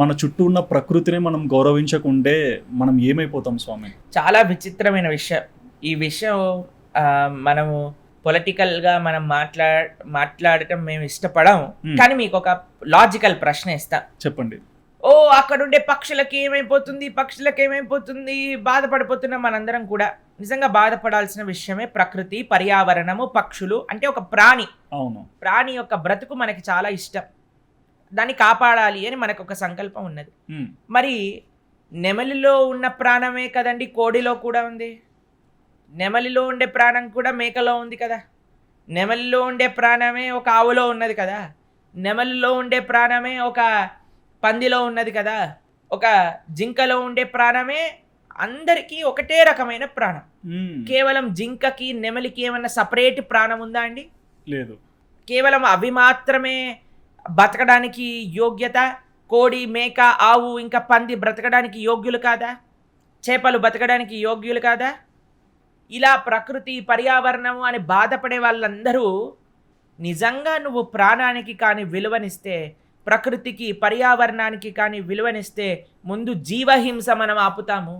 మన చుట్టూ ఉన్న ప్రకృతిని మనం గౌరవించకుంటే మనం ఏమైపోతాం స్వామి? చాలా విచిత్రమైన విషయం. ఈ విషయం మనము పొలిటికల్గా మనం మాట్లా మాట్లాడటం మేము ఇష్టపడం Hmm. కానీ మీకు ఒక లాజికల్ ప్రశ్న ఇస్తా. చెప్పండి. ఓ అక్కడుండే పక్షులకి ఏమైపోతుంది? పక్షులకి ఏమైపోతుంది? బాధపడిపోతున్న మనందరం కూడా నిజంగా బాధపడాల్సిన విషయమే ప్రకృతి పర్యావరణము పక్షులు అంటే ఒక ప్రాణి. అవును. ప్రాణి యొక్క బ్రతుకు మనకి చాలా ఇష్టం. దాన్ని కాపాడాలి అని మనకు ఒక సంకల్పం ఉన్నది. మరి నెమలిలో ఉన్న ప్రాణమే కదండి కోడిలో కూడా ఉంది. నెమలిలో ఉండే ప్రాణం కూడా మేకలో ఉంది కదా. నెమలిలో ఉండే ప్రాణమే ఒక ఆవులో ఉన్నది కదా. నెమలిలో ఉండే ప్రాణమే ఒక పందిలో ఉన్నది కదా. ఒక జింకలో ఉండే ప్రాణమే అందరికీ ఒకటే రకమైన ప్రాణం. కేవలం జింకకి నెమలికి ఏమన్నా సపరేట్ ప్రాణం ఉందా అండి? లేదు. కేవలం అవి మాత్రమే బతకడానికి యోగ్యత కోడి మేక ఆవు ఇంకా పంది బ్రతకడానికి యోగ్యులు కాదా? చేపలు బతకడానికి యోగ్యులు కాదా? ఇలా ప్రకృతి పర్యావరణము అని బాధపడే వాళ్ళందరూ నిజంగా నువ్వు ప్రాణానికి కానీ విలువనిస్తే ప్రకృతికి పర్యావరణానికి కానీ విలువనిస్తే ముందు జీవహింస మనం ఆపుతాము.